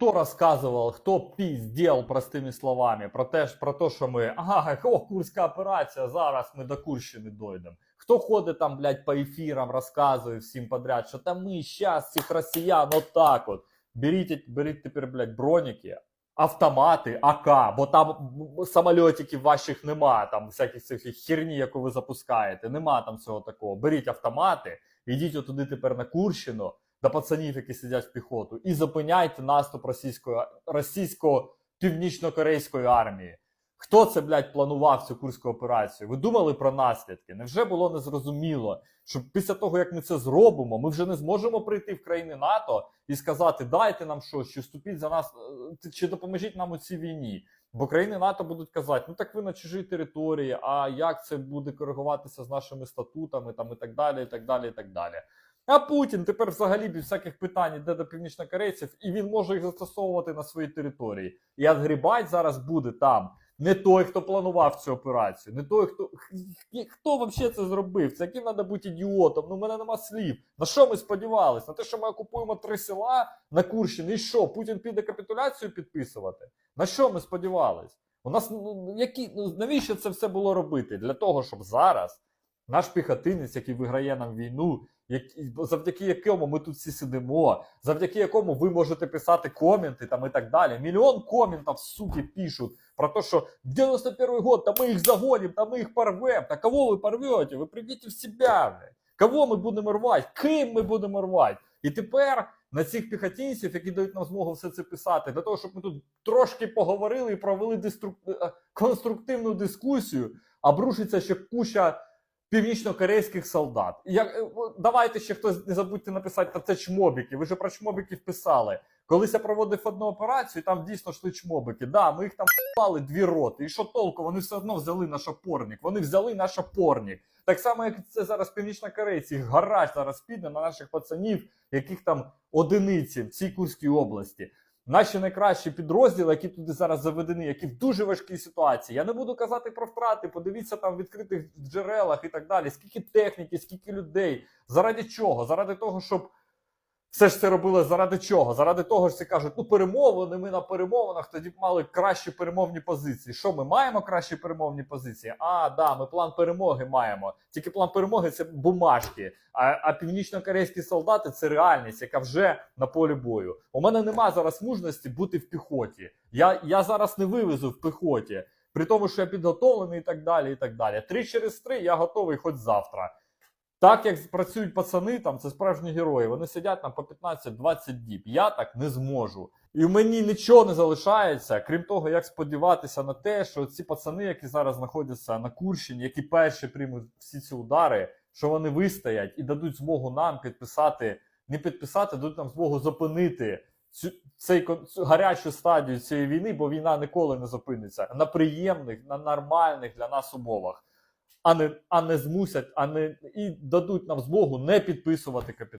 Хто розказував, хто піздєл простими словами про те, про те, що ми ага, о, Курська операція, зараз ми до Курщини дойдемо. Хто ходить там, блядь, по ефірам, розказує всім подряд, що там ми щас цих росіян отак от. Беріть, беріть тепер, блядь, броніки, автомати, АК, бо там м, самольотиків ваших нема, там всяких цих херні, яку ви запускаєте, нема там цього такого. Беріть автомати, ідіть отуди тепер на Курщину, до пацанів, які сидять в піхоту, і зупиняйте наступ російської, російсько-північно-корейської армії. Хто це, блядь, планував цю курську операцію? Ви думали про наслідки? Невже було незрозуміло, що після того, як ми це зробимо, ми вже не зможемо прийти в країни НАТО і сказати, дайте нам щось, чи вступіть за нас, е, чи допоможіть нам у цій війні. Бо країни НАТО будуть казати, ну так ви на чужій території, а як це буде коригуватися з нашими статутами там і так далі, і так далі, і так далі. А Путін тепер взагалі без всяких питань йде до північнокорейців, і він може їх застосовувати на своїй території. І відгрібать зараз буде там не той, хто планував цю операцію, не той, хто хто взагалі це зробив. Це яким треба бути ідіотом. Ну, в мене нема слів. На що ми сподівалися? На те, що ми окупуємо три села на Курщині, і що? Путін піде капітуляцію підписувати? На що ми сподівались? У нас ну, які ну навіщо це все було робити? Для того, щоб зараз наш піхотинець, який виграє нам війну, які, завдяки якому ми тут всі сидимо, завдяки якому ви можете писати коменти там і так далі. Мільйон коментів, суки, пишуть про те, що 91 год, та ми їх загоним, та ми їх порвем. Та кого ви порвете? Ви прийдіть в себе. Кого ми будемо рвати? Ким ми будемо рвати? І тепер на цих піхотинців, які дають нам змогу все це писати, для того, щоб ми тут трошки поговорили і провели деструк... е, конструктивну дискусію, обрушиться ще куча північно-корейських солдат. Як, е, давайте ще хтось не забудьте написати, та це чмобіки. Ви ж про чмобіків писали. Колись я проводив одну операцію, там дійсно йшли чмобики. Да, ми їх там пали дві роти. І що толку? Вони все одно взяли наш опорник. Вони взяли наш опорник. Так само, як це зараз північно-корейці, гараж зараз піде на наших пацанів, яких там одиниці в цій Курській області. Наші найкращі підрозділи, які туди зараз заведені, які в дуже важкій ситуації. Я не буду казати про втрати. Подивіться там в відкритих джерелах і так далі. Скільки техніки, скільки людей. Заради чого? Заради того, щоб все ж це робили заради чого? Заради того, що всі кажуть, ну перемовини, ми на перемовинах тоді б мали кращі перемовні позиції. Що ми маємо кращі перемовні позиції? А, да, ми план перемоги маємо. Тільки план перемоги це бумажки. А, а північно-корейські солдати це реальність, яка вже на полі бою. У мене нема зараз мужності бути в піхоті. Я, я зараз не вивезу в піхоті. При тому, що я підготовлений і так далі. і так далі. Три через три я готовий хоч завтра. Так як працюють пацани, там це справжні герої. Вони сидять там по 15-20 діб. Я так не зможу. І в мені нічого не залишається, крім того, як сподіватися на те, що ці пацани, які зараз знаходяться на Курщині, які перші приймуть всі ці удари, що вони вистоять і дадуть змогу нам підписати, не підписати, дадуть нам змогу зупинити цю цей цю гарячу стадію цієї війни, бо війна ніколи не зупиниться на приємних, на нормальних для нас умовах. А не, а не змусять, а не і дадуть нам змогу не підписувати капітал.